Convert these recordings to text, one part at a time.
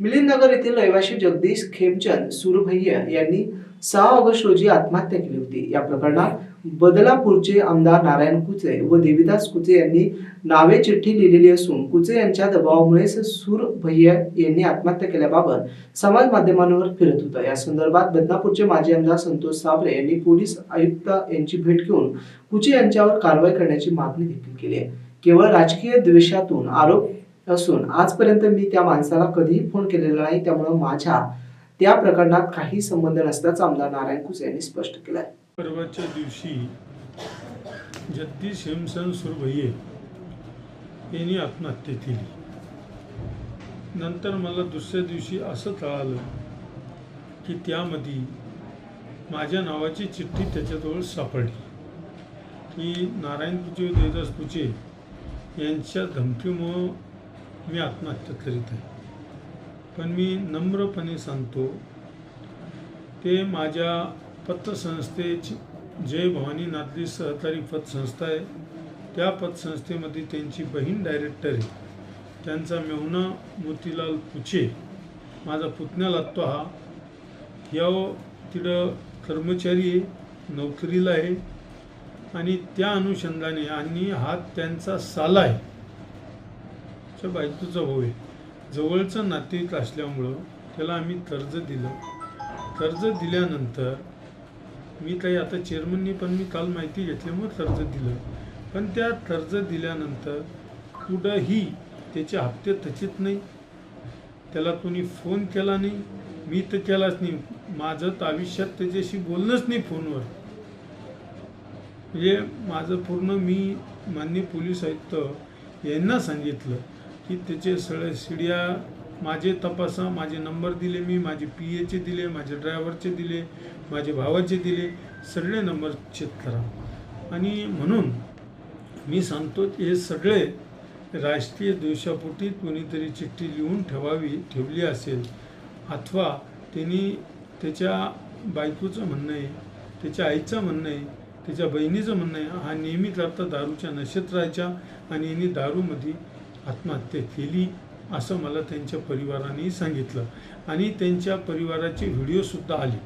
मिलिंदनगर येथील रहिवाशी जगदीश खेमचंद सुरभैया यांनी सहा ऑगस्ट रोजी आत्महत्या केली होती. या प्रकरणात बदलापूरचे आमदार नारायण कुचे व देविदास कुचे यांनी नावे चिठ्ठी लिहिलेली असून कुचे यांच्या दबावामुळेच सूर भैया यांनी आत्महत्या केल्याबाबत समाज माध्यमांवर फिरत होता. या संदर्भात बदनापूरचे माजी आमदार संतोष साबरे यांनी पोलीस आयुक्त यांची भेट घेऊन कुचे यांच्यावर कारवाई करण्याची मागणी देखील केली आहे. केवळ राजकीय द्वेषातून आरोप असून आजपर्यंत मी त्या माणसाला कधीही फोन केलेला नाही. त्यामुळे माझ्या त्या प्रकरणात काही संबंध नसल्याचं आमदार नारायण कुसे यांनी स्पष्ट केलं आहे परवाच्या दिवशी जगदीश हेमसन सुरभये यांनी आत्महत्या केली. नंतर मला दुसऱ्या दिवशी असं कळालं की त्यामध्ये माझ्या नावाची चिठ्ठी त्याच्याजवळ सापडली. की नारायण कुचे देवदास कुचे यांच्या धमकीमुळं मी आत्महत्या करीत आहे. पण मी नम्रपणे सांगतो ते माझ्या पतसंस्थेची जय भवानी नादली सहकारी पतसंस्था आहे. त्या पतसंस्थेमध्ये त्यांची बहीण डायरेक्टर आहे. त्यांचा मेहुणा मोतीलाल पुचे माझा पुतण्या लागतो हा. या तिथं कर्मचारी आहे नोकरीला आहे. आणि त्या अनुषंगाने आणि हा त्यांचा साला आहे. च्या बायकोचा भाऊ आहे. जवळचं नातेवाईक असल्यामुळं त्याला आम्ही कर्ज दिलं. कर्ज दिल्यानंतर मी काही आता चेअरमननी पण मी काल माहिती घेतल्यामुळे कर्ज दिलं. पण त्या कर्ज दिल्यानंतर कुठंही त्याचे हप्ते थकीत नाही. त्याला कोणी फोन केला नाही. मी तर केलाच नाही. माझं तर आयुष्यात त्याच्याशी बोलणंच नाही फोनवर. म्हणजे माझं पूर्ण मी माननीय पोलीस आयुक्त यांना सांगितलं. की त्याचे सगळे शिड्या माझे तपासा माझे नंबर दिले मी माझे पी एचे दिले माझे ड्रायव्हरचे दिले माझे भावाचे दिले सगळे नंबर चेक करा. आणि म्हणून मी सांगतो हे सगळे राष्ट्रीय द्वेषापोटी कोणीतरी चिठ्ठी लिहून ठेवावी ठेवली असेल. अथवा त्यांनी त्याच्या बायकोचं म्हणणं आहे त्याच्या आईचं म्हणणं आहे त्याच्या बहिणीचं म्हणणं आहे हा नेहमी करता दारूच्या नशेत राहायच्या आणि यांनी दारूमध्ये आत्महत्या केली असं मला त्यांच्या परिवाराने सांगितलं. आणि त्यांच्या परिवाराचे व्हिडिओसुद्धा आले.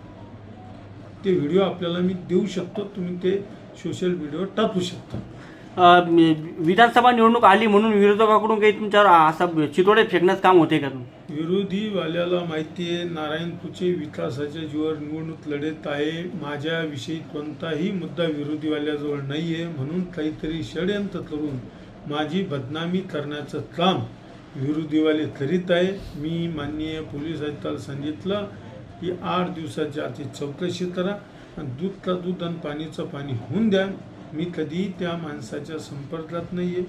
ते व्हिडिओ आपल्याला मी देऊ शकतो तुम्ही ते सोशल मीडियावर टाकू शकता. विधानसभा निवडणूक आली म्हणून विरोधकाकडून काही तुमच्यावर असं चितोडे फेकण्याचं काम होते का तुम्ही विरोधीवाल्याला माहिती आहे नारायण कुचे विकासाच्या जीवावर निवडणूक लढत आहे. माझ्याविषयी कोणताही मुद्दा विरोधीवाल्याजवळ नाही आहे म्हणून काहीतरी षडयंत्र करून माझी बदनामी करण्याचं काम विरोधीवाले करीत आहे. मी माननीय पोलीस आयुक्ताला सांगितलं की आठ दिवसाच्या आधी चौकशी करा आणि दूधचा दूध आणि पाणीचं पाणी होऊन द्या. मी कधी त्या माणसाच्या संपर्कात नाही आहे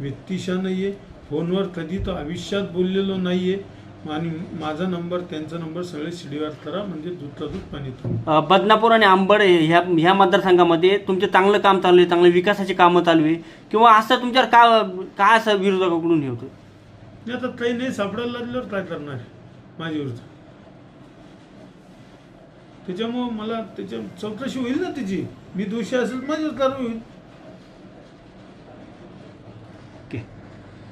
व्यक्तिशा नाही आहे फोनवर कधी तो आयुष्यात बोललेलो नाही आहे आणि माझा नंबर त्यांचा नंबर सगळे शिडीवर करा म्हणजे दूध पाणी अ, बदनापूर आणि आंबड ह्या ह्या मतदारसंघामध्ये तुमचे चांगलं काम चालू आहे चांगले विकासाची कामं चालू आहे. किंवा असं तुमच्यावर का काय असं विरोधकाकडून हे होतं? मी आता काही नाही सापडायला लागल्यावर काय करणार? माझ्या विरुद्ध. त्याच्यामुळं मला त्याच्या चौकशी होईल ना त्याची? मी दोषी असेल माझ्यावर कारवाई होईल.